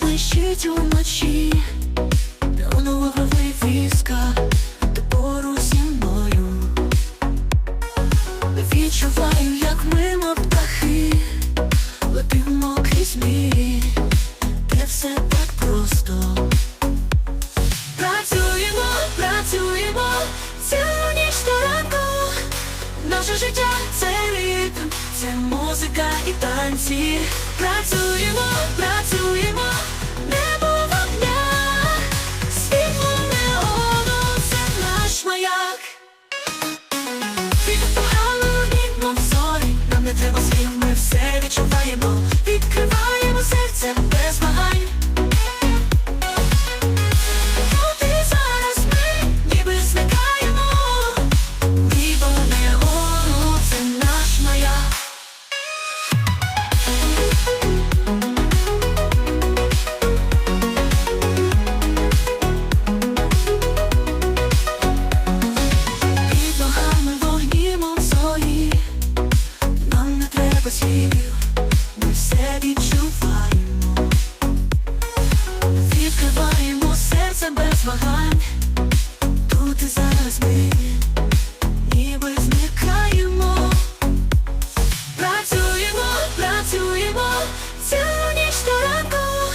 блищить уночі, до нового вивіска, ти пору зі мною. Відчуваю, як мимо птахи, летимо крізь мрії, де все так просто. Працюємо, працюємо, цілу ніч до ранку, наше життя це ритм. Це музика і танці. Працюємо, працюємо, небо в огнях, світло неону – це наш маяк. Під погану, мов зорі, нам не треба слів, ми все відчуваємо. без слів, ми все відчуваємо, відкриваємо серце без вагань, тут і зараз ми ніби зникаємо, працюємо, працюємо, цю ніч та ранку,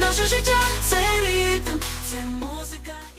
наше життя це ритм, це музика.